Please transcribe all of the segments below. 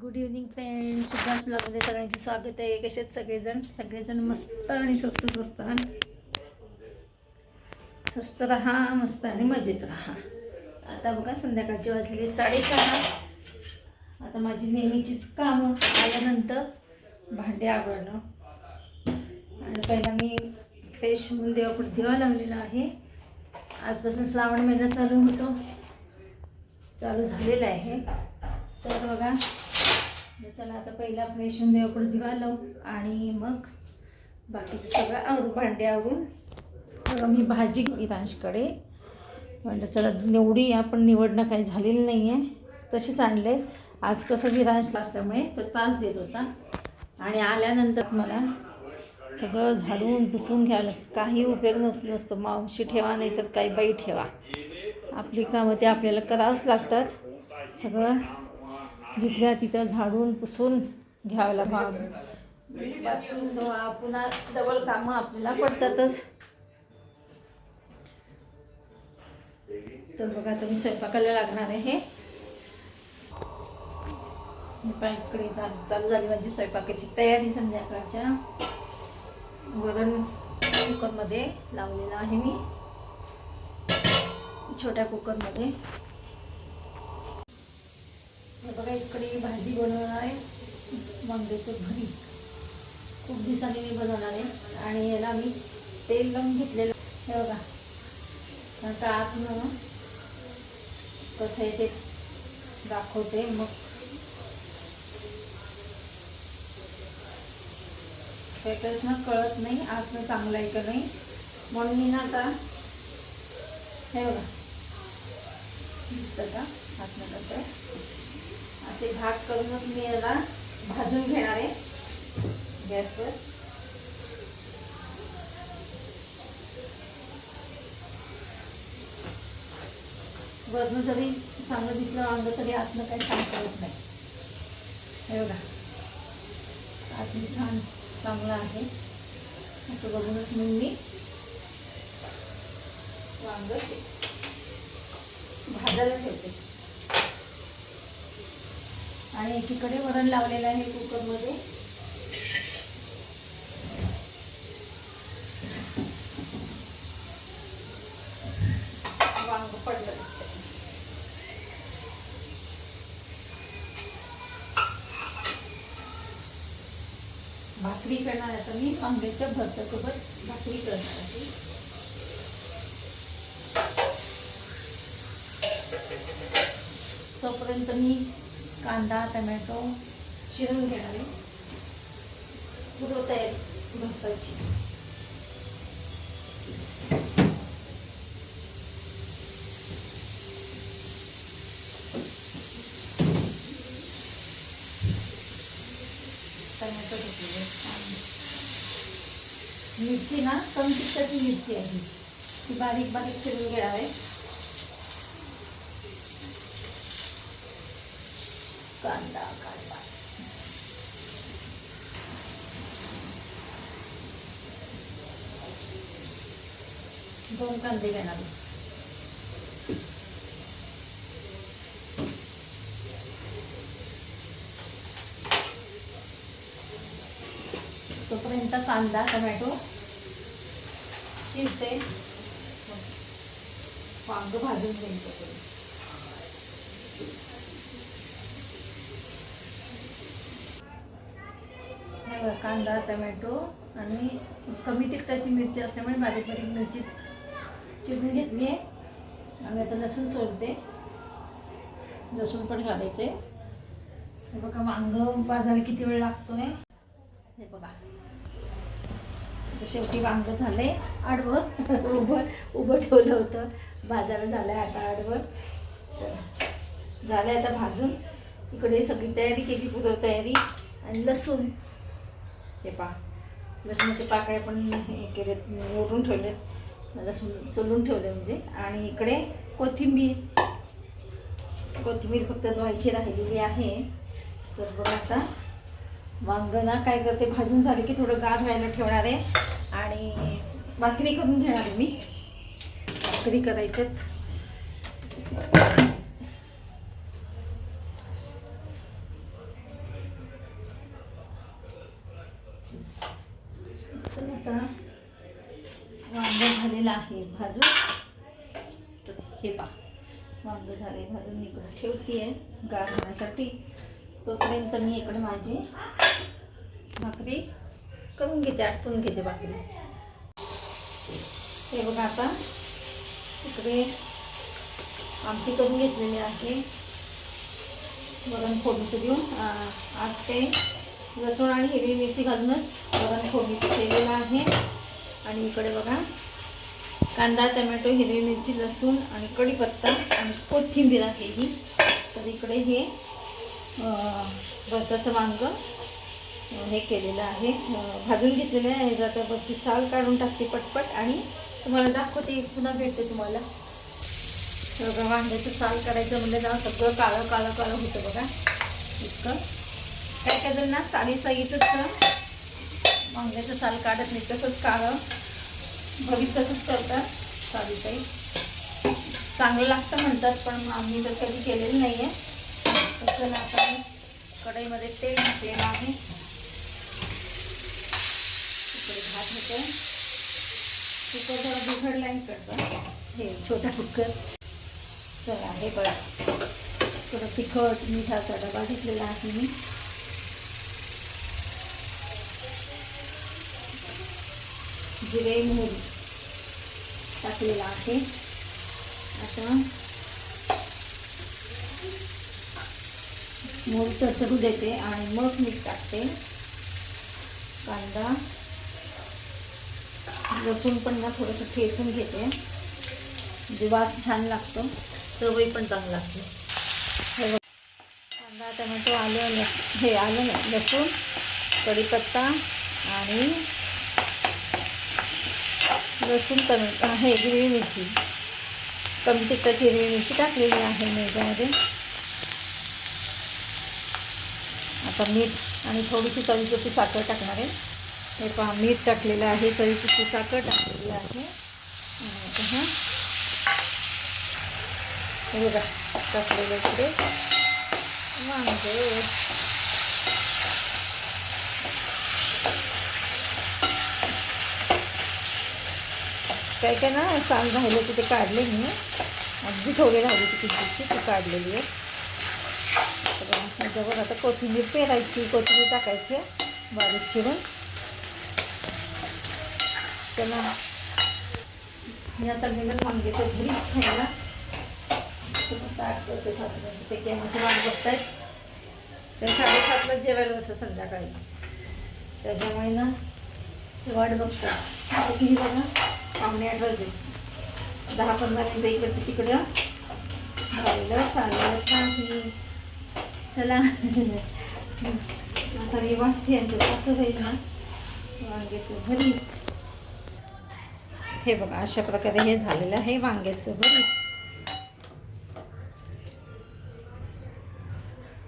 Good evening friend Subhash ब्लॉगमध्ये सगळ्यांचे स्वागत आहे. कसे सगळेजण? सगळेजण मस्त आणि स्वस्त स्वस्त हा. स्वस्त राहा मस्त आणि मजेत राहा. आता बघा संध्याकाळची वाजलेली साडेसहा. आता माझी नेहमीचीच कामं आल्यानंतर भांडे आवडणं आणि पहिला मी फ्रेश होऊन देवापुढे दिवा लावलेला आहे. आजपासून श्रावण महिना चालू होतो. चालू झालेला आहे. तर बघा चला आता पहिला फ्रेश होऊन दिवा लावू आणि मग बाकीचं सगळं आवरू भांडे आवरून. बघा मी भाजी विरांशकडे म्हणलं चला निवडी आपण निवडणं काही झालेलं नाही आहे तशीच आणले आज कसं विरांश असल्यामुळे तो तास देत होता. आणि आल्यानंतर मला सगळं झाडून पुसून घ्यावं लागतं. काही उपयोग नस नसतो. मावशी ठेवा नाही तर काही बाई ठेवा. आपली कामं ते आपल्याला करावंच लागतात. सगळं जिथल्या तिथं झाडून पुसून घ्यावं लागतं. पुन्हा डबल कामं आपल्याला पडतातच. तर बघा तुम्ही स्वयंपाकाला लागणार आहे. मी पण इकडे चालू चालू झाली माझी स्वयंपाकाची तयारी संध्याकाळच्या. वरण कुकरमध्ये लावलेलं आहे मी. छोट्या कुकरमध्ये हे बघा इकडे भाजी बनवणार आहे. वांग्याचं भरी. खूप दिवसांनी मी बनवणार आहे. आणि याला मी तेल लावून घेतलेलं. हे बघा. आता आतनं कसं आहे ते दाखवते. मग ना कळत नाही. आतनं चांगलं आहे का नाही. म्हणून मी ना आता हे बघा. दिसतं का? आतनं कसं आहे? असे भाग करूनच मी याला भाजून घेणार आहे. गॅसवर. वरनं जरी चांगलं दिसलं अंग तरी आतनं काही सांगता येत नाही. हे बघा. आतून छान चांगलं आहे. असं बघूनच मग मी वांग भाजायला ठेवते. आणि एकीकडे वरण लावलेलं आहे कुकरमध्ये. वांग पडलं भाकरी करणार आता मी आंब्याच्या भरतासोबत भाकरी करणार आहे. तोपर्यंत मी कांदा टमॅटो चिरून घेणार आहे. येईल टमॅटो घेतलेले मिरची ना कमी तिखटाची मिरची आहे. ती बारीक बारीक चिरून घेणार आहे. कांदा कांदा दोन कांदे घेणार तोपर्यंत कांदा टोमॅटो चिरते. वांग भाजून घेईन तोपर्यंत हे बघा, कांदा टमॅटो आणि कमी तिखटाची मिरची असल्यामुळे बारीक बारीक मिरची चिरून घेतली आहे. आणि आता लसूण सोडते लसूण पण घालायचं हे बघा वांग भाजायला किती वेळ लागतो आहे हे बघा. शेवटी वांग आहे आडवं. उभं उभं ठेवलं होतं. भाजायला झालं आहे आता आडवं. तर झालं आता भाजून. इकडे सगळी तयारी केली पुरव तयारी. आणि लसूण. हे पा लसणाचे पाकळे पण हे केले ओढून ठेवले लसूण सोलून ठेवले म्हणजे. आणि इकडे कोथिंबीर. कोथिंबीर फक्त धुवायची राहिलेली आहे. तर बघा आता वांगणा काय करते भाजून झाले की थोडं गार व्हायला ठेवणार आहे. आणि भाकरी करून घेणार आहे मी. भाकरी करायच्यात. आहे भाजून. तर हे पा वांग झाले भाजून इकडं ठेवते आहे गार होण्यासाठी तोपर्यंत मी इकडे माझी भाकरी करून घेते आटपून घेते भाकरी. हे बघा आता इकडे आमटी करून घेतलेली आहे. वरण फोडीचं देऊन आज ते लसूण आणि हिरवी मिरची घालूनच वरण फोडीचं केलेलं आहे. आणि इकडे बघा कांदा टमॅटो हिरवी मिरची लसूण आणि कढीपत्ता आणि कोथिंबीर आहे ही. तर इकडे हे भरताचं वांग हे केलेलं आहे. भाजून घेतलेलं आहे. ह्याचं आता वरची साल काढून टाकते पटपट आणि तुम्हाला दाखवते पुन्हा भेटते तुम्हाला. तर बघा वांग्याचं साल काढायचं म्हणजे ना सगळं काळं काळं काळं होतं बघा. इतकं. काय काय जण ना साडीसाईतच वांग्याचं साल काढत नाही तसंच काळं. भरीत तसंच करतात. साडीसाई चांगलं लागतं म्हणतात पण आम्ही तर कधी केलेलं नाही आहे तसं आता. मी कढईमध्ये तेल घातलेलं आहे. तिकडे भात होतो कुकर जरा बिघडला आहे इकडचा. हे छोटा कुकर. चला हे बघा. थोडं तिखट मिठाचा डबा घेतलेला आहे मी. जिरे मोहरी. टाकलेला आहे. आता मोर चटचटू देते आणि मग मीठ टाकते. कांदा लसूण पण ना थोडंसं ठेचून घेते. म्हणजे वास छान लागतो. चवही पण चांगली लागते. कांदा टमॅटो आलं हे आलं नाही. लसूण कढीपत्ता आणि लसूण कमी आहे हिरवी मिरची. कमी तिखट हिरवी मिरची टाकलेली आहे मी आता मीठ आणि थोडीशी चवीपुरती साखर टाकणार आहे. हे पहा मीठ टाकलेलं आहे चवीपुरती साखर टाकलेली आहे. हे. बघा टाकलेलं इकडे वांगे. काय काय ना साल राहिलं की ते काढले मी. अगदी थोडे राहिले ती दिवशी ती काढलेली आहे तर बघा, आता कोथिंबीर पेरायची कोथिंबीर टाकायची बारीक चिरून. चला. या सगळ्यांना वांग्याचं कोथिंबीर खायला. ताट करते सासूबाईचं ते केव्हाची वाट बघतायत. ते साडेसातला जेवायला बसत संध्याकाळी. त्याच्यामुळे ना वाट बघतात. किती बघा. पाहुणे आठ वाजले दहा पंधरा मिनटं इकडचं तिकडं. झालेलं चाललं नाही चला. आता मी वाटते यांचं असं होईल ना. वांग्याचं भरीत. हे बघा अशा प्रकारे हे झालेलं आहे वांग्याचं भरी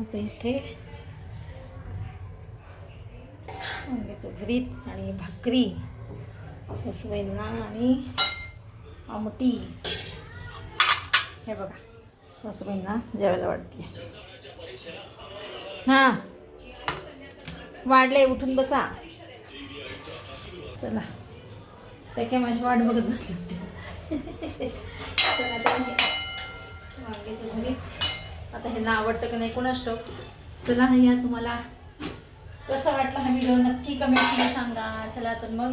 आता इथे वांग्याचं भरीत आणि भाकरी. सासूबाईंना आणि आमटी. हे बघा सासूबाईंना जेवायला वाटते. हां. वाढले उठून बसा. चला. ते काय माझी वाट बघत बसले होते. चला वांग्याचं भरीत. आता ह्यांना आवडतं का नाही कोणाच ठाऊक. चला हा या तुम्हाला कसं वाटलं हा व्हिडिओ नक्की कमेंटमध्ये सांगा. चला तर मग